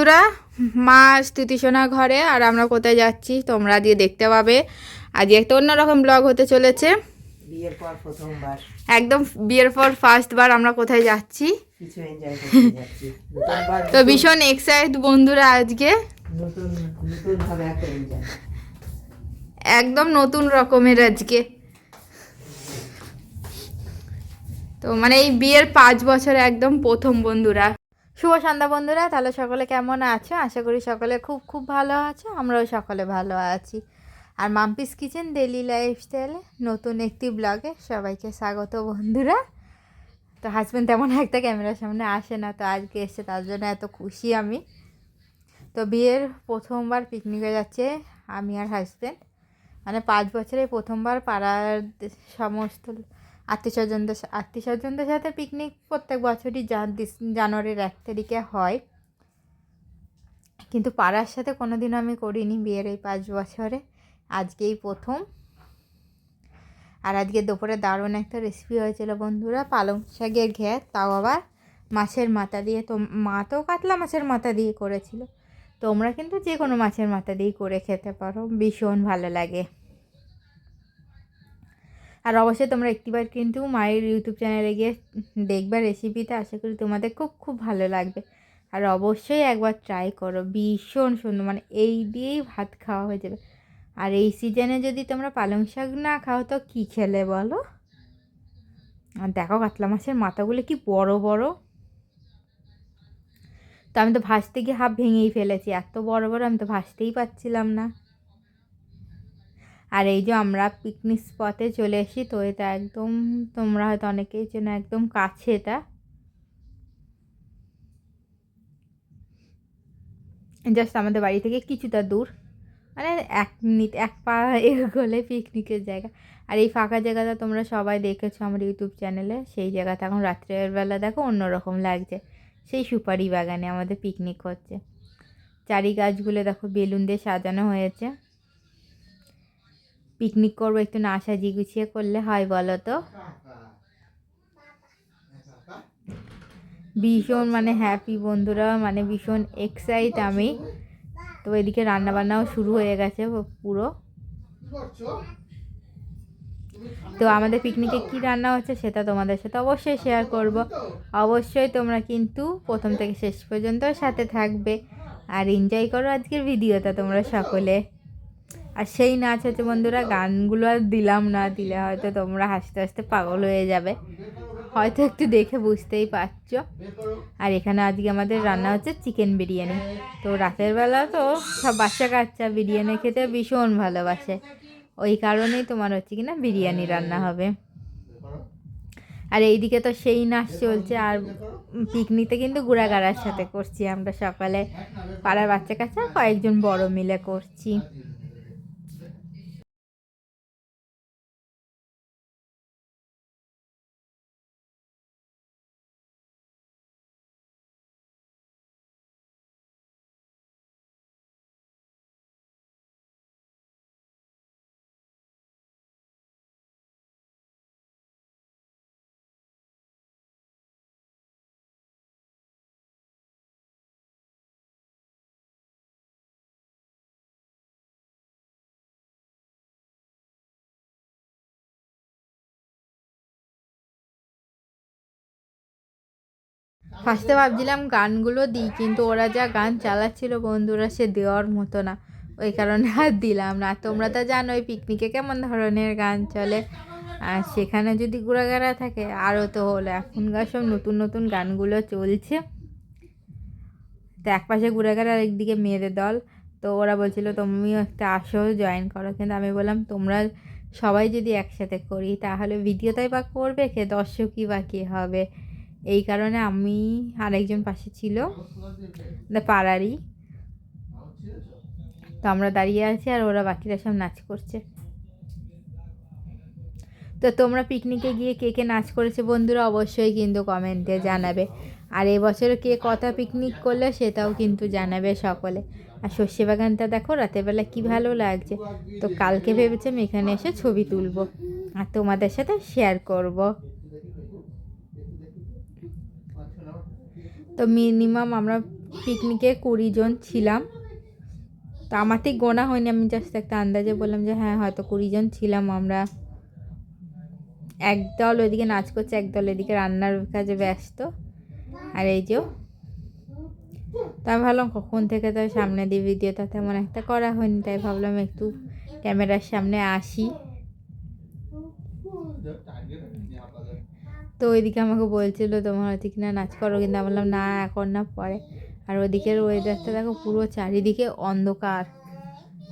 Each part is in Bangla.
বন্ধুরা মা স্তুতিসোনা ঘরে আর আমরা কোথায় যাচ্ছি তোমরা দিয়ে দেখতে পাবে। আজকে একটা অন্যরকম ব্লগ হতে চলেছে। বিয়ের পর প্রথমবার। একদম বিয়ের পর ফার্স্ট বার আমরা কোথায় যাচ্ছি। তো ভীষণ এক্সাইট বন্ধুরা আজকে। একদম নতুন রকমের আজকে। তো মানে এই বিয়ের পাঁচ বছর একদম প্রথম বন্ধুরা। শুভ সন্ধ্যা বন্ধুরা, তাহলে সকলে কেমন আছো? আশা করি সকলে খুব খুব ভালো আছো, আমরাও সকলে ভালো আছি। আর মাম্পিস কিচেন ডেলি লাইফস্টাইলে নতুন একটি ব্লগে সবাইকে স্বাগত বন্ধুরা। তো হাজব্যান্ড তেমন একটা ক্যামেরার সামনে আসে না, তো আজকে এসে তার জন্য এত খুশি আমি। তো বিয়ের প্রথমবার পিকনিকে যাচ্ছে আমি আর হাজব্যান্ড মানে পাঁচ বছরে প্রথমবার পাড়ার সমস্ত আত্মীয় স্বজনদের আত্মীয় স্বজনদের সাথে পিকনিক প্রত্যেক বছরই জানুয়ারির এক তারিখে হয়। কিন্তু পাড়ার সাথে কোনো দিন আমি করিনি বিয়ের এই পাঁচ বছরে। আজকেই প্রথম। আর আজকে দুপুরে দারুণ একটা রেসিপি হয়েছিল বন্ধুরা, পালং শাকের ঘ্যাট। তাও আবার মাছের মাথা দিয়ে তো, মা তো কাতলা মাছের মাথা দিয়ে করেছিল। তোমরা কিন্তু যে কোনো মাছের মাথা দিয়েই করে খেতে পারো, ভীষণ ভালো লাগে। আর অবশ্যই তোমরা একটিবার কিন্তু মায়ের ইউটিউব চ্যানেলে গিয়ে দেখবে রেসিপিটা আশা করি তোমাদের খুব খুব ভালো লাগবে। আর অবশ্যই একবার ট্রাই করো। ভীষণ সুন্দর। মানে এই দিয়েই ভাত খাওয়া হয়ে যাবে। আর এই সিজনে যদি তোমরা পালং শাক না খাও, তো কী খেলে বলো? আর দেখো কাতলা মাছের মাথাগুলো কি বড় বড়। তো আমি তো ভাসতে গিয়ে হাফ ভেঙেই ফেলেছি। এত বড় বড় আমি তো ভাসতেই পারছিলাম না। আর এই যে আমরা পিকনিক স্পটে চলে এসেছি, তো এটা একদম তোমরা হয়তো অনেকেই চেনো, একদম কাছে এটা। জাস্ট আমাদের বাড়ি থেকে কিছুটা দূর। মানে এক মিনিট, এক পা এগোলে পিকনিকের জায়গা। আর এই ফাঁকা জায়গাটা তোমরা সবাই দেখেছ আমার ইউটিউব চ্যানেলে। সেই জায়গাটা এখন রাত্রের বেলা দেখো, অন্যরকম লাগছে। সেই সুপারি বাগানে আমাদের পিকনিক হচ্ছে। চারি গাছগুলো দেখো বেলুন দিয়ে সাজানো হয়েছে। পিকনিক করব, একটু না সাজিয়ে গুছিয়ে করলে হয় বলো তো? ভীষণ মানে হ্যাপি বন্ধুরা মানে ভীষণ এক্সাইট আমি। তো এদিকে রান্নাবান্নাও শুরু হয়ে গেছে পুরো। তো আমাদের পিকনিকে কি রান্না হচ্ছে সেটা তোমাদের সাথে অবশ্যই শেয়ার করব। অবশ্যই তোমরা কিন্তু প্রথম থেকে শেষ পর্যন্ত সাথে থাকবে। আর এনজয় করো আজকের ভিডিওটা তোমরা সকলে। আর সেই নাচ হচ্ছে বন্ধুরা, গানগুলো আর দিলাম না, দিলে হয়তো তোমরা হাসতে হাসতে পাগল হয়ে যাবে। হয়তো একটু দেখে বুঝতেই পারছ। আর এখানে আজকে আমাদের রান্না হচ্ছে চিকেন বিরিয়ানি। তো রাতের বেলা তো সব বাচ্চা কাচ্চা বিরিয়ানি খেতে ভীষণ ভালোবাসে। ওই কারণেই তোমার হচ্ছে কিনা বিরিয়ানি রান্না হবে। আর এইদিকে তো সেই নাচ চলছে, আর পিকনিকটা কিন্তু গুড়াগাড়ার সাথে করছি আমরা সকালে। পাড়ার বাচ্চা কাচ্চা কয়েকজন বড় মিলে করছি। ফার্স্টে ভাবছিলাম গানগুলো দিই, কিন্তু ওরা যা গান চালাচ্ছিল বন্ধুরা সে দেওয়ার মতো না। ওই কারণে আর দিলাম না। তোমরা তো জানো, ওই পিকনিকে কেমন ধরনের গান চলে। আর সেখানে যদি ঘোরাঘেরা থাকে, আরও তো হলো। এখনকার সব নতুন নতুন গানগুলো চলছে। তো এক পাশে ঘুরাঘেরা, আর একদিকে মেয়েদের দল। তো ওরা বলছিল, তুমিও একটা আসো জয়েন করো। কিন্তু আমি বললাম, তোমরা সবাই যদি একসাথে করি, তাহলে ভিডিওটাই বা করবে কে? দর্শকই বা কী হবে? এই কারণে আমি আরেকজন পাশে ছিল পাড়ারই। তো আমরা দাঁড়িয়ে আছি আর ওরা বাকিরা সব নাচ করছে। তো তোমরা পিকনিকে গিয়ে কে কে নাচ করেছে বন্ধুরা অবশ্যই কিন্তু কমেন্টে জানাবে। আর এবছর কে কথা পিকনিক করলে সেটাও কিন্তু জানাবে সকলে। আর সর্ষে বাগানটা দেখো রাতের বেলা কি ভালো লাগছে। তো কালকে ভেবেছি আমি এখানে এসে ছবি তুলবো। আর তোমাদের সাথে শেয়ার করব। তো মিনিমাম আমরা পিকনিকে কুড়ি জন ছিলাম। তো আমার ঠিক গোনা হয়নি, আমি জাস্ট একটা আন্দাজে বললাম যে হ্যাঁ হয়তো কুড়ি জন ছিলাম আমরা। একদল ওইদিকে নাচ করছে, একদল এদিকে রান্নার কাজে ব্যস্ত। আর এই যে তো আমি ভাবলাম কখন থেকে তো সামনে দিয়ে ভিডিওটা তেমন একটা করা হয়নি, তাই ভাবলাম একটু ক্যামেরার সামনে আসি। তো ওইদিকে আমাকে বলছিল, তোমার হচ্ছে কিনা নাচ করো। কিন্তু আমি বললাম, না, এখন না, পরে। আর ওদিকের ওয়েদারটা দেখো, পুরো চারিদিকে অন্ধকার।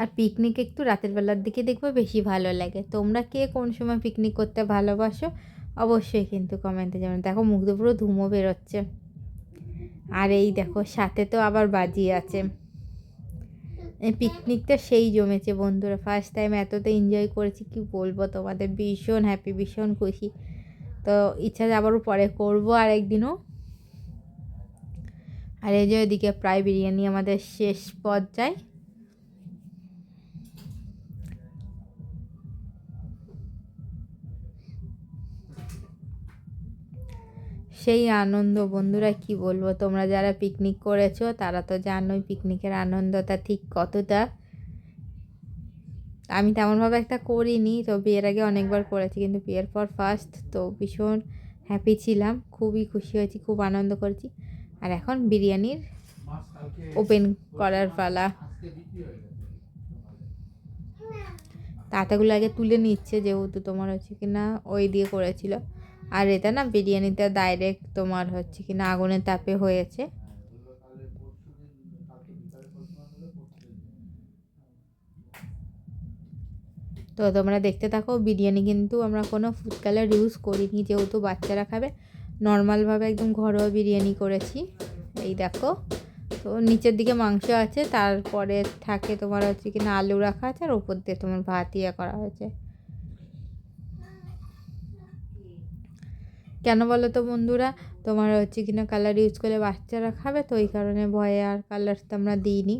আর পিকনিক একটু রাতের বেলার দিকে দেখবে বেশি ভালো লাগে। তোমরা কে কোন সময় পিকনিক করতে ভালোবাসো, অবশ্যই কিন্তু কমেন্টে যেমন দেখো, মুখ পুরো ধুমো বেরোচ্ছে। আর এই দেখো, সাথে তো আবার বাজি আছে। পিকনিকটা সেই জমেছে বন্ধুরা। ফার্স্ট টাইম এতটা এনজয় করেছি, কি বলব তোমাদের? ভীষণ হ্যাপি ভীষণ খুশি। তো ইচ্ছা আবারও পরে করব আর একদিনও আর এই যে ওইদিকে প্রায় বিরিয়ানি আমাদের শেষ পর্যায়ে। সেই আনন্দ বন্ধুরা কি বলব? তোমরা যারা পিকনিক করেছ তারা তো জানোই পিকনিকের আনন্দটা ঠিক কতটা। আমি তেমনভাবে একটা করিনি, তো বিয়ের আগে অনেকবার করেছি, কিন্তু বিয়ের পর ফার্স্ট তো ভীষণ হ্যাপি ছিলাম, খুবই খুশি হয়েছি, খুব আনন্দ করেছি। আর এখন বিরিয়ানির ওপেন করার পালা। তাতাগুলো আগে তুলে নিচ্ছে, যেহেতু তোমার হচ্ছে কি না ওই দিয়ে করেছিল। আর এটা না বিরিয়ানিটা ডাইরেক্ট তোমার হচ্ছে কি না আগুনের তাপে হয়েছে। তো তোমরা দেখতে থাকো, বিরিয়ানি কিন্তু আমরা কোনো ফুড কালার ইউজ করিনি, যেহেতু বাচ্চারা খাবে। নর্মালভাবে একদম ঘরোয়া বিরিয়ানি করেছি। এই দেখো, তো নিচের দিকে মাংস আছে, তারপরে থাকে তোমার হচ্ছে কি না, আলু রাখা আছে, আর ওপর দিয়ে তোমার ভাত ইয়ে করা হয়েছে। কেন বলো তো বন্ধুরা, তোমার হচ্ছে কিনা কালার ইউজ করলে বাচ্চারা খাবে, তো ওই কারণে ভয়ে আর কালার তো আমরা দিইনি।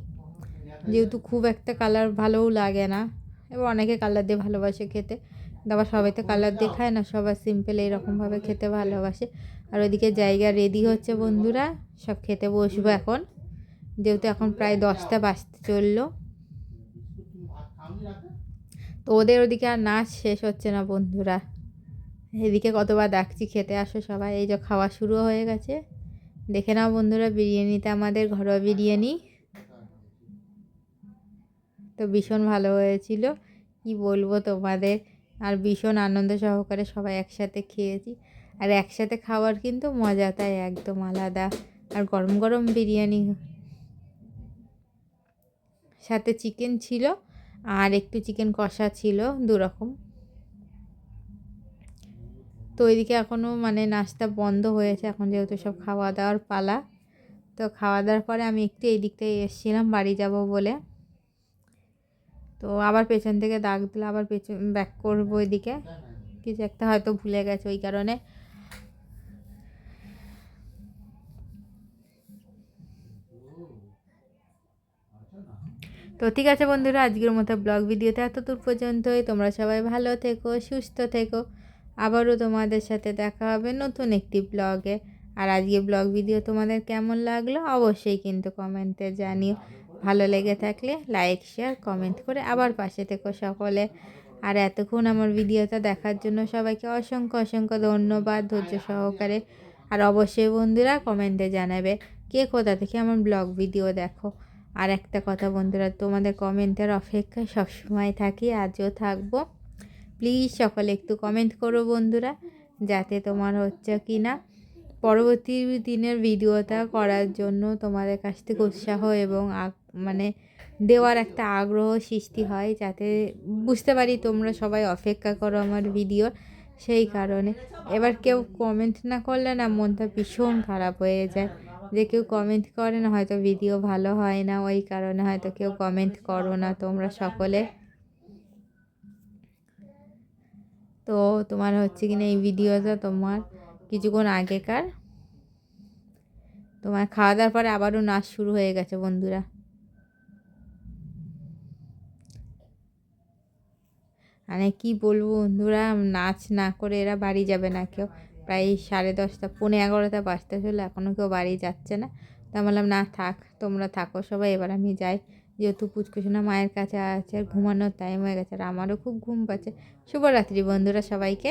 যেহেতু খুব একটা কালার ভালোও লাগে না। এবার অনেকে কালার দিয়ে ভালোবাসে খেতে। আবার সবাই তো কালার দিয়ে খায় না সবাই সিম্পল এইরকমভাবে খেতে ভালোবাসে। আর ওইদিকে জায়গা রেডি হচ্ছে বন্ধুরা, সব খেতে বসবো এখন। যেহেতু এখন প্রায় দশটা বাজতে চলল। তো ওদের ওদিকে আর নাচ শেষ হচ্ছে না বন্ধুরা। এদিকে কতবার ডাকছি, খেতে আসো সবাই। এই যে খাওয়া শুরু হয়ে গেছে। দেখে নাও বন্ধুরা, বিরিয়ানিতে আমাদের ঘরোয়া বিরিয়ানি। তো ভীষণ ভালো হয়েছিল। কি বলব তোমাদের? আর ভীষণ আনন্দ সহকারে সবাই একসাথে খেয়েছি। আর একসাথে খাওয়ার কিন্তু মজাটাই একদম আলাদা। আর গরম গরম বিরিয়ানি সাথে চিকেন ছিল আর একটু চিকেন কষা ছিল দু রকম তো ওইদিকে এখনও মানে নাস্তা বন্ধ হয়েছে, এখন যেহেতু সব খাওয়া দাওয়ার পালা। তো খাওয়া দাওয়ার পরে আমি একটু এই দিকটায় এসেছিলাম, বাড়ি যাব বলে। তো আবার পেছন থেকে দাগ দিলে আবার পেছন ব্যাক করব ওইদিকে কিছু একটা হয়তো ভুলে গেছে ওই কারণে। তো ঠিক আছে বন্ধুরা, আজকের মতো ব্লগ ভিডিওতে এত দূর পর্যন্তই। তোমরা সবাই ভালো থেকো, সুস্থ থেকো। আবারও তোমাদের সাথে দেখা হবে নতুন একটি ব্লগে আর আজকে ব্লগ ভিডিও তোমাদের কেমন লাগল অবশ্যই কিন্তু কমেন্টে জানিও। ভালো লেগে থাকলে লাইক শেয়ার কমেন্ট করে আবার পাশে থেকো সকলে। আর এতক্ষণ আমার ভিডিওটা দেখার জন্য সবাইকে অসংখ্য অসংখ্য ধন্যবাদ ধৈর্য সহকারে। আর অবশ্যই বন্ধুরা কমেন্টে জানাবে কে কোথা থেকে আমার ব্লগ ভিডিও দেখো। আর একটা কথা বন্ধুরা, তোমাদের কমেন্টের অপেক্ষায় সবসময় থাকি, আজও থাকব। প্লিজ সকলে একটু কমেন্ট করো বন্ধুরা, যাতে তোমার হচ্ছে কি না পরবর্তী দিনের ভিডিওটা করার জন্য তোমাদের কাছ থেকে উৎসাহ এবং মানে দেওয়ার একটা আগ্রহ সৃষ্টি হয় যাতে বুঝতে পারি তোমরা সবাই অপেক্ষা করো আমার ভিডিও সেই কারণে। এবার কেউ কমেন্ট না করলে না মনটা ভীষণ খারাপ হয়ে যায়। যে কেউ কমেন্ট করে না, হয়তো ভিডিও ভালো হয় না, ওই কারণে হয়তো কেউ কমেন্ট করো না তোমরা সকলে। তো তোমার হচ্ছে কিনা এই ভিডিওটা তোমার কিছুক্ষণ আগেকার। তোমার খাওয়া দাওয়ার পরে আবারও নাচ শুরু হয়ে গেছে বন্ধুরা। মানে কি বলব বন্ধুরা, নাচ না করে এরা বাড়ি যাবে না কেউ। প্রায় সাড়ে দশটা, পৌনে এগারোটা বাজতে চলে এখনও কেউ বাড়ি যাচ্ছে না। তা বললাম, না, থাক, তোমরা থাকো সবাই, এবার আমি যাই। যেহেতু পুচকুসোনা মায়ের কাছে আছে আর ঘুমানোর টাইম হয়ে গেছে, আর আমারও খুব ঘুম পাচ্ছে। শুভরাত্রি বন্ধুরা সবাইকে।